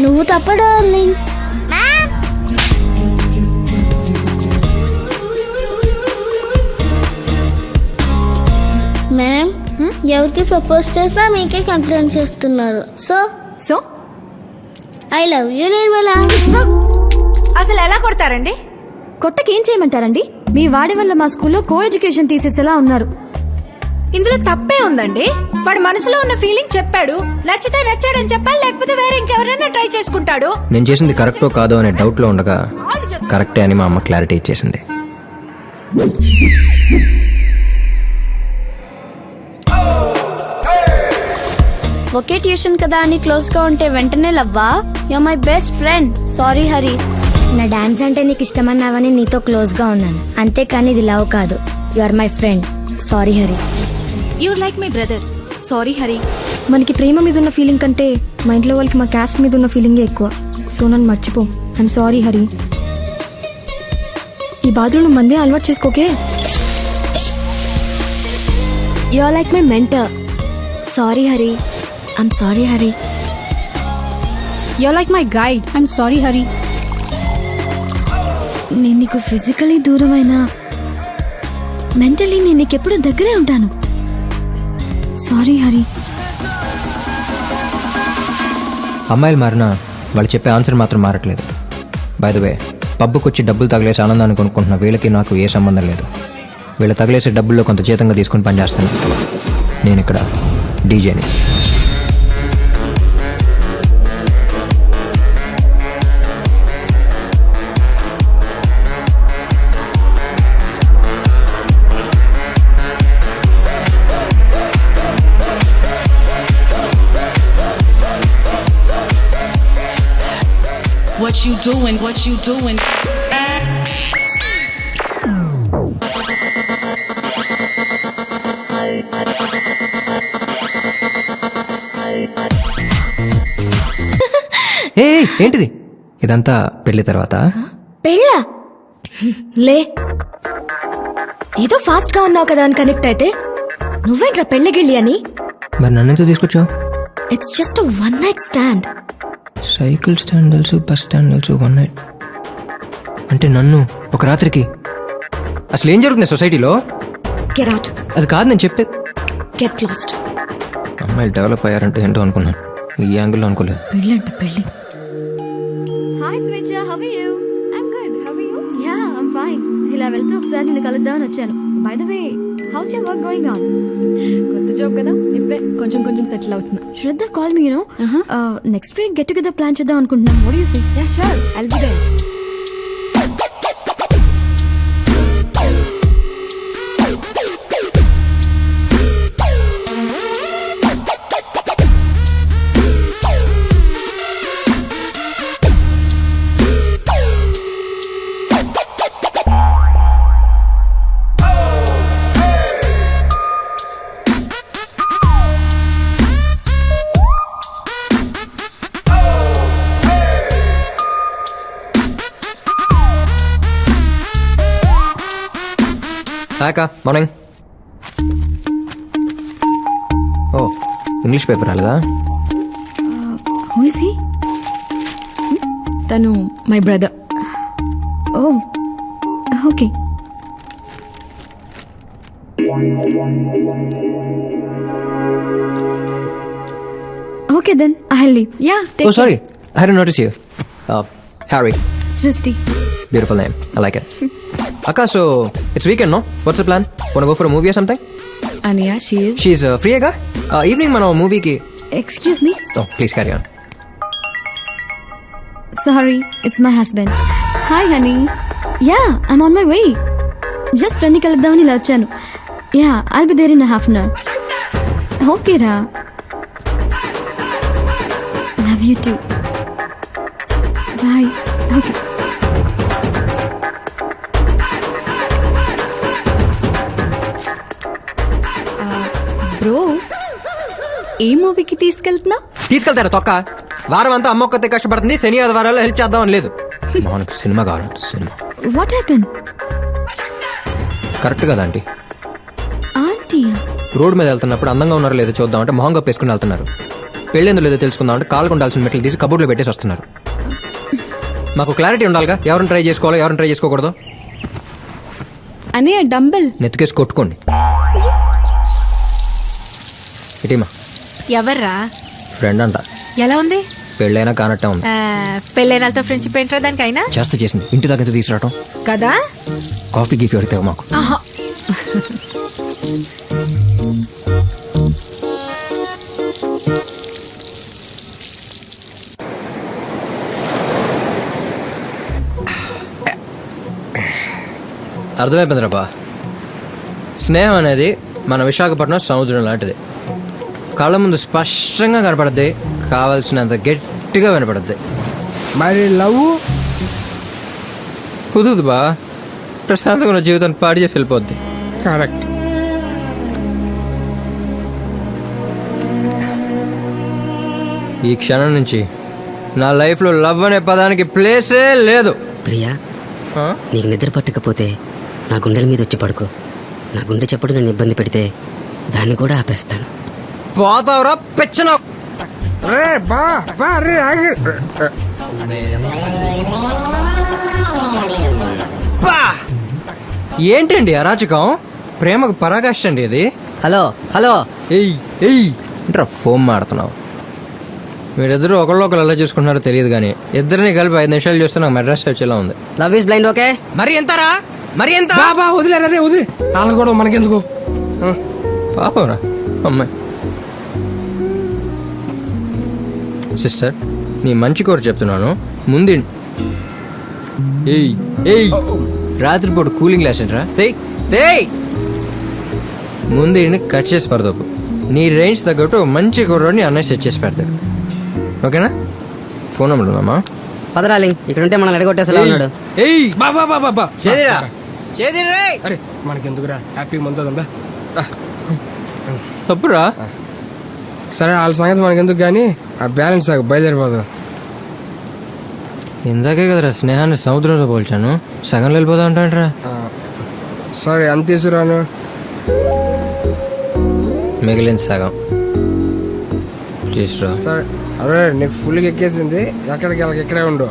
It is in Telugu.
నువ్వు తప్ప డార్లింగ్. మ్యామ్ ఎవరికి ప్రపోజ్ చేసినా మీకే కంప్లైంట్ చేస్తున్నారు. So? So? I love you Nirmala. అసలు ఎలా కొడతారండి? కొట్టకేం చేయమంటారండి? మీ వాడి వల్ల మా స్కూల్లో కో ఎడ్యుకేషన్ తీసేసేలా ఉన్నారు. ఇందులో తప్పే ఉందండి. వాడు మనసులో ఉన్న ఫీలింగ్ చెప్పాడు నచ్చితే నచ్చాడని చెప్పాలి లేకపోతే వేరే ఇంకెవరైనా ట్రై చేసుకుంటాడు. నేను చేసింది కరెక్టో కాదో అనే డౌట్లో ఉండగా కరెక్టే అని మా అమ్మ క్లారిటీ ఇచ్చేసింది. ఒకే ట్యూషన్ కదా అని క్లోజ్గా ఉంటే వెంటనే లవ్వా? You my best friend sorry Hari నా డాన్స్ అంటే నీకు ఇష్టమన్నావని నీతో క్లోజ్గా ఉన్నాను. అంతేకాని ఇది లవ్ కాదు. You are my friend sorry Hari you like my brother sorry Hari మనకి ప్రేమ మీద ఉన్న ఫీలింగ్ కంటే మా ఇంట్లో వాళ్ళకి మా క్యాస్ట్ మీద ఉన్న ఫీలింగే ఎక్కువ. సో నన్ను మర్చిపో. ఐఎమ్ సారీ హరి ఈ బాధలు నువ్వు మందే అలవాటు చేసుకోకే you are like my mentor sorry Hari I'm sorry Hari you like my guide I'm sorry Hari నేను నీకు ఫిజికలీ దూరమైనా మెంటలీ నేను నీకెప్పుడు దగ్గరే ఉంటాను. సారీ హరి. అమ్మాయిలు మారినా వాళ్ళు చెప్పే ఆన్సర్ మాత్రం మారట్లేదు. బై ద వే పబ్బుకి వచ్చి డబ్బులు తగిలేసి ఆనందాన్ని కొనుక్కుంటున్న వీళ్ళకి నాకు ఏ సంబంధం లేదు. వీళ్ళు తగిలేసే డబ్బుల్లో కొంత జీతంగా తీసుకుని పనిచేస్తాను నేను ఇక్కడ డీజేని What you doing? What you doing? ఏ ఏంటిది? ఇదంతా పెళ్ళి తర్వాత? పెళ్ళా? లే. ఏదో ఫాస్ట్గా ఉన్నావు కదా అని కనెక్ట్ అయితే నువ్వేంట్రా పెళ్ళగిళ్ళి అని? మరి నన్ను ఎందుకు తీసుకొచ్చావు it's just one night stand cycle stand తెలుసు బస్ స్టాండ్ తెలుసు వన్ నైట్ అంటే నన్ను ఒక రాత్రికి అసలు ఏం జరుగుతుంది సొసైటీలో? గెట్ అవుట్ అది కాదు నేను చెప్పే గెట్ లాస్ట్ అమ్మాయిలు డెవలప్ అయ్యారంటే ఏంటో అనుకున్నాను. ఈ యాంగిల్లో అనుకోలేదు. పెళ్ళి అంటే పెళ్ళి. Hi Swechha how are you I'm good how are you yeah I'm fine ఇలా వెళ్తూ ఒకసారి నిన్ను కలుద్దామని వచ్చాను. By the way how's your work going on కొత్త జాబ్ కదా ఇప్పుడే కొంచెం కొంచెం సెటిల్ అవుతున్నా. Shraddha call me you know next week get together plan చేద్దాం అనుకుంటున్నాం. What you say yeah sure I'll be there అక్క మార్నింగ్ ఓ ఇంగ్లీష్ పేపర్ రాలేదా? హూ ఇస్ హీ తను my brother. Oh okay. Okay then I leave yeah oh sorry I had notice you hurry Srishti. Beautiful name I like it అక్క so it's weekend no what's plan wanna go for movie something అనియా షీ ఇస్ షీఈ్ ఫ్రీగా ఈవినింగ్ మనం మూవీకి excuse me please carry on sorry it's my husband hi honey yeah I'm on my way just ఫ్రెండ్ని కలుద్దామని ఇలా వచ్చాను. Yeah I'll be there in half an hour okay రా love you too bye okay ఏ మూవీకి తీసుకెళ్తున్నా? తీసుకెళ్తారా తొక్క. వారం అంతా అమ్మ ఒక్కతే కష్టపడుతుంది శని ఆదివారాలు హెల్ప్ చేద్దామని లేదు. మనకు సినిమా కావాలంట సినిమా. వాట్ హ్యాపెన్ కరెక్ట్ కదా ఆంటీ. ఆంటీ రోడ్ మీద వెళ్తున్నప్పుడు అందంగా ఉన్నారో లేదో చూద్దామంటే మొహం కప్పేసుకుని వెళ్తున్నారు. పెళ్ళేందో లేదో తెలుసుకుందాం అంటే కాలు ఉండాల్సిన మెట్లు తీసి కబోర్డ్లో పెట్టేసి వస్తున్నారు. మాకు క్లారిటీ ఉండాలిగా? ఎవరిని ట్రై చేసుకోవాలో ఎవరిని ట్రై చేసుకోకూడదు? అని డంబెల్. నెత్తికేసి కొట్టుకోండి. ఇటీమా. ఎవర్రా? ఫ్రెండ్ అంట ఎలా ఉంది? పెళ్ళైనా కానట్టే. ఉంది ఆ, పెళ్ళైనాళ్ళతో ఫ్రెండ్షిప్ ఏంట్రా దానికైనా? చేస్తే చేసింది. ఇంటి దగ్గర తీసుకురావటం. కదా? కాఫీ గీఫీ అడితే మాకు. అర్థమైపోయిందిరాబా స్నేహం అనేది మన విశాఖపట్నం సముద్రం లాంటిది. కళ్ళ ముందు స్పష్టంగా కనపడద్ది. కావలసినంత గట్టిగా వినపడద్ది. మరి లవ్ కుదురుదు బా. ప్రశాంతంగా ఉన్న జీవితాన్ని పాడి చేసి వెళ్ళిపోద్ది. కరెక్ట్. ఈ క్షణం నుంచి నా లైఫ్లో లవ్ అనే పదానికి ప్లేసే లేదు. ప్రియా? నీకు నిద్ర పట్టకపోతే నా గుండెల మీద వచ్చి పడుకో. నా గుండె చప్పుడు నన్ను ఇబ్బంది పెడితే దాన్ని కూడా ఆపేస్తాను. పోతావురా పెచ్చన. రే బా బా రే ఆగి. ఏంటండి అరాచకం? ప్రేమకు పరాకాష్ట అండి ఇది. Hello hello. ఎయ్ ఎయ్ ఏంట్రా ఫోన్ మాడుతున్నావు? మీరిద్దరు ఒకళ్ళు ఒకరు ఎలా చూసుకుంటున్నారో తెలియదు కానీ ఇద్దరిని కలిపి ఐదు నిమిషాలు చూస్తే నాకు మెడ్రాస్ వచ్చేలా ఉంది. Love is blind okay? మరి ఎంతరా? మరి ఎంత? బా బా వదిలేరా రే వదిలే. వాళ్ళని కూడా మనకెందుకు? పాపరా అమ్మాయి. సిస్టర్ నీ మంచి కోరు చెప్తున్నాను. ముందు ఏయ్ ఏయ్. రాత్రిపూట కూలింగ్ గ్లాస్ ఏంట్రా? తేయ్ తేయ్ ముందు కట్ చేసి పడదోపు నీ రేంజ్ తగ్గట్టు మంచి కుర్రోడిని అన్నయ్య సెట్ చేసి పెడతాడు. ఓకేనా? ఫోన్ నెంబర్ ఉందమ్మా. పదరాలి ఇక్కడ ఉంటే మనం ఎడగొట్టేసేలా ఉన్నాడు. ఏయ్. బా బా బా బా బా. చేదిరా చేదిరా అరే మనకెందుకురా? హ్యాపీ మంత్ ఉందా? తప్పురా సరే వాళ్ళ సంగతి మనకెందుకు కానీ ఆ బ్యాలెన్స్ ఆగు బయలుదేరిపోదు. ఇందాకే కదరా స్నేహాన్ని సముద్రంలో పోల్చాను. సగంలో వెళ్ళిపోతా ఉంటాంట్రా సరే ఎంత తీసుకురాను? మిగిలిన సగం. తీసురా సరే అరే నీకు ఫుల్గా ఎక్కేసింది. ఎక్కడికి వెళ్ళకి ఇక్కడే ఉండు.